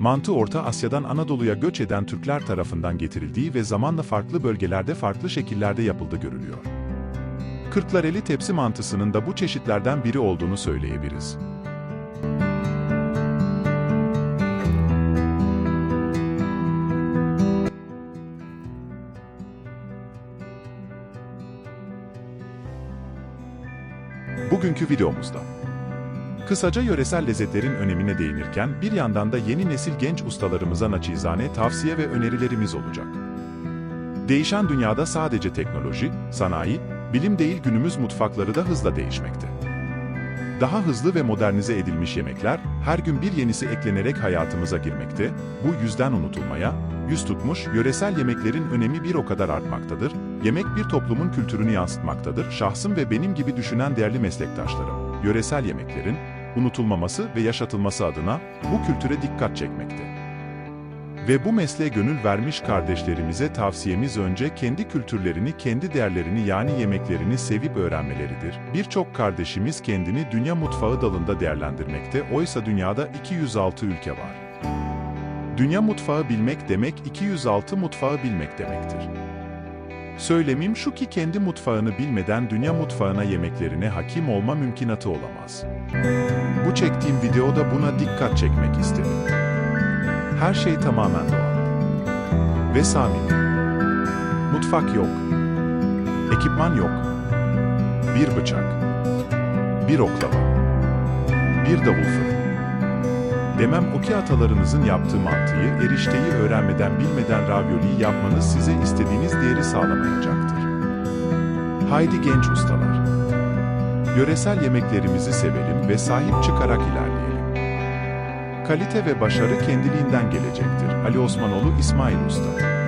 Mantı Orta Asya'dan Anadolu'ya göç eden Türkler tarafından getirildiği ve zamanla farklı bölgelerde farklı şekillerde yapıldı görülüyor. Kırklareli tepsi mantısının da bu çeşitlerden biri olduğunu söyleyebiliriz. Bugünkü videomuzda Kısaca yöresel lezzetlerin önemine değinirken bir yandan da yeni nesil genç ustalarımıza naçizane tavsiye ve önerilerimiz olacak. Değişen dünyada sadece teknoloji, sanayi, bilim değil günümüz mutfakları da hızla değişmekte. Daha hızlı ve modernize edilmiş yemekler her gün bir yenisi eklenerek hayatımıza girmekte, bu yüzden unutulmaya, yüz tutmuş yöresel yemeklerin önemi bir o kadar artmaktadır. Yemek bir toplumun kültürünü yansıtmaktadır. Şahsım ve benim gibi düşünen değerli meslektaşlarım, yöresel yemeklerin unutulmaması ve yaşatılması adına bu kültüre dikkat çekmekte. Ve bu mesleğe gönül vermiş kardeşlerimize tavsiyemiz önce kendi kültürlerini, kendi değerlerini yani yemeklerini sevip öğrenmeleridir. Birçok kardeşimiz kendini dünya mutfağı dalında değerlendirmekte, oysa dünyada 206 ülke var. Dünya mutfağı bilmek demek 206 mutfağı bilmek demektir. Söylemim şu ki kendi mutfağını bilmeden dünya mutfağına yemeklerine hakim olma mümkünatı olamaz. Bu çektiğim videoda buna dikkat çekmek istedim. Her şey tamamen doğal. Ve samimi. Mutfak yok. Ekipman yok. Bir bıçak. Bir oklava. Bir davul fırın. Demem o ki atalarınızın yaptığı mantıyı, erişteyi öğrenmeden bilmeden ravioliyi yapmanız size istediğiniz sağlamayacaktır. Haydi genç ustalar. Yöresel yemeklerimizi sevelim ve sahip çıkarak ilerleyelim. Kalite ve başarı kendiliğinden gelecektir. Ali Osmanoğlu İsmail Usta